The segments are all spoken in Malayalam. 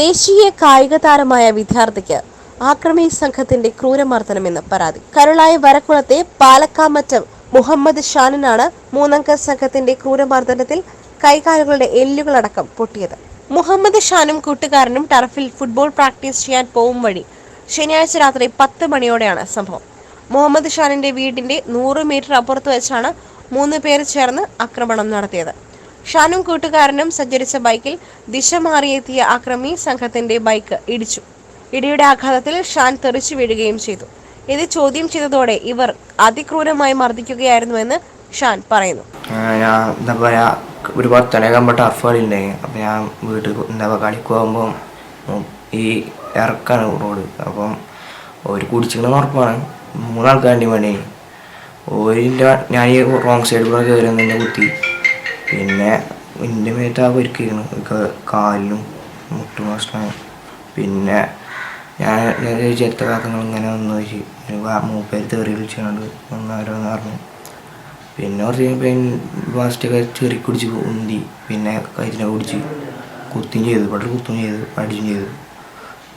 ദേശീയ കായിക താരമായ വിദ്യാർത്ഥിക്ക് ആക്രമി സംഘത്തിന്റെ ക്രൂരമർദ്ദനമെന്ന് പരാതി. കരുളായ വരക്കുളത്തെ പാലക്കാമറ്റം മുഹമ്മദ് ഷാനിനാണ് മൂന്നംഗ സംഘത്തിന്റെ ക്രൂരമർദ്ദനത്തിൽ കൈകാലുകളുടെ എല്ലുകളടക്കം പൊട്ടിയത്. മുഹമ്മദ് ഷാനും കൂട്ടുകാരനും ടർഫിൽ ഫുട്ബോൾ പ്രാക്ടീസ് ചെയ്യാൻ പോവും വഴി ശനിയാഴ്ച രാത്രി പത്ത് മണിയോടെയാണ് സംഭവം. മുഹമ്മദ് ഷാനിന്റെ വീടിന്റെ നൂറ് മീറ്റർ അപ്പുറത്ത് വെച്ചാണ് മൂന്ന് പേർ ചേർന്ന് ആക്രമണം നടത്തിയത്. ഷാനും കൂട്ടുകാരനും സഞ്ചരിച്ച ബൈക്കിൽ ദിശ മാറിയെത്തിയ ആക്രമി സംഘത്തിന്റെ ബൈക്ക് ഇടിച്ചു. ഇടിയുടെ ആഘാതത്തിൽ ഷാൻ തെറിച്ചു വീഴുകയും ചെയ്തു. ഇത് ചോദ്യം ചെയ്തതോടെ ഇവർ അതിക്രൂരമായി മർദ്ദിക്കുകയായിരുന്നുവെന്ന് ഷാൻ പറയുന്നു. ഞാൻ എന്താ പറയാ ഒരു പത്തനേകാകുമ്പോൾ ടർഫ് കളി ഉണ്ടായി അപ്പം ഞാൻ വീട്ടിൽ എന്താ കളിക്ക് പോകുമ്പോൾ ഈ ഇറക്കാണ് റോഡ്. അപ്പം ഒരു കുടിച്ചിങ്ങനെ ഉറപ്പാണ്. മൂന്നാൾക്കാരുടെ വേണ്ടി ഓരിന്റെ ഞാൻ ഈ റോങ് സൈഡിൽ കൂടെ കയറി കുത്തി. പിന്നെ എന്റെ മേത്ത് ആ എനിക്ക് കാലിനും മുട്ടും പ്രശ്നമാണ് പിന്നെ ഞാൻ ഞാൻ ചോദിച്ചു കാക്കങ്ങൾ ഇങ്ങനെ വന്നു ചോദിച്ചു മൂപ്പേര് തെറി വിളിച്ചുകൊണ്ട് വന്നവരോന്ന് പറഞ്ഞു പിന്നെ കുറച്ച് കഴിഞ്ഞപ്പോൾ ഫസ്റ്റൊക്കെ ചെറി കുടിച്ച് ഉന്തി. പിന്നെ കയറ്റിനെ കുടിച്ച് കുത്തും ചെയ്തു. ഇവിടെ കുത്തും ചെയ്തു. അടിച്ചും ചെയ്തു.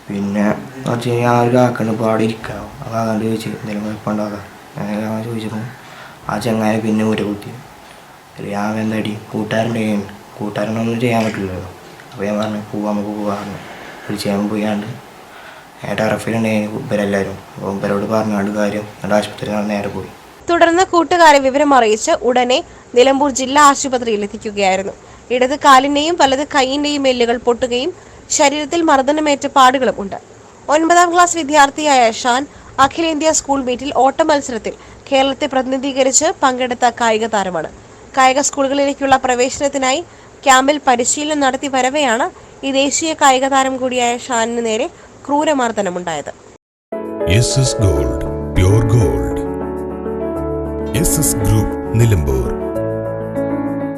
പിന്നെ കുറച്ച് കഴിഞ്ഞാൽ ആ ഒരു കാക്കണ്ട് ഇപ്പോൾ അവിടെ ഇരിക്കാം. ആ കാക്കണ്ട് ചോദിച്ചു എന്തെങ്കിലും കുഴപ്പമുണ്ടാകാം ഞാൻ ചോദിച്ചപ്പോൾ ആ ചങ്ങായ പിന്നെ ഊര കുത്തി. ഒരു ഞാൻ എന്താ അടി കൂട്ടുകാരന്റെ കയ്യുണ്ട് കൂട്ടുകാരനൊന്നും ചെയ്യാൻ പറ്റില്ലല്ലോ. അപ്പോൾ ഞാൻ പറഞ്ഞു പോവാം നമുക്ക് പോവാന്ന് വിളിച്ച് ഞാൻ പോയാണ്ട് ഏട്ടാ റഫീലുണ്ടായിരുന്നു ഇവരെല്ലാവരും അപ്പോൾ ഇവരോട് പറഞ്ഞാണ്ട് കാര്യം. എന്നിട്ട് ആശുപത്രിയിൽ നേരെ പോയി. തുടർന്ന് കൂട്ടുകാരെ വിവരം അറിയിച്ച് ഉടനെ നിലമ്പൂർ ജില്ലാ ആശുപത്രിയിൽ എത്തിക്കുകയായിരുന്നു. ഇടത് കാലിന്റെയും വലത് കൈയിന്റെയും എല്ലുകൾ പൊട്ടുകയും ശരീരത്തിൽ മർദ്ദനമേറ്റ പാടുകളും ഉണ്ട്. ഒൻപതാം ക്ലാസ് വിദ്യാർത്ഥിയായ ഷാൻ അഖിലേന്ത്യാ സ്കൂൾ മീറ്റിൽ ഓട്ട മത്സരത്തിൽ കേരളത്തെ പ്രതിനിധീകരിച്ച് പങ്കെടുത്ത കായിക താരമാണ്. കായിക സ്കൂളുകളിലേക്കുള്ള പ്രവേശനത്തിനായി ക്യാമ്പിൽ പരിശീലനം നടത്തി വരവെയാണ് ഈ ദേശീയ കായിക താരം കൂടിയായ ഷാനിന് നേരെ ക്രൂരമർദ്ദനമുണ്ടായത്. Gold gold group Nilambur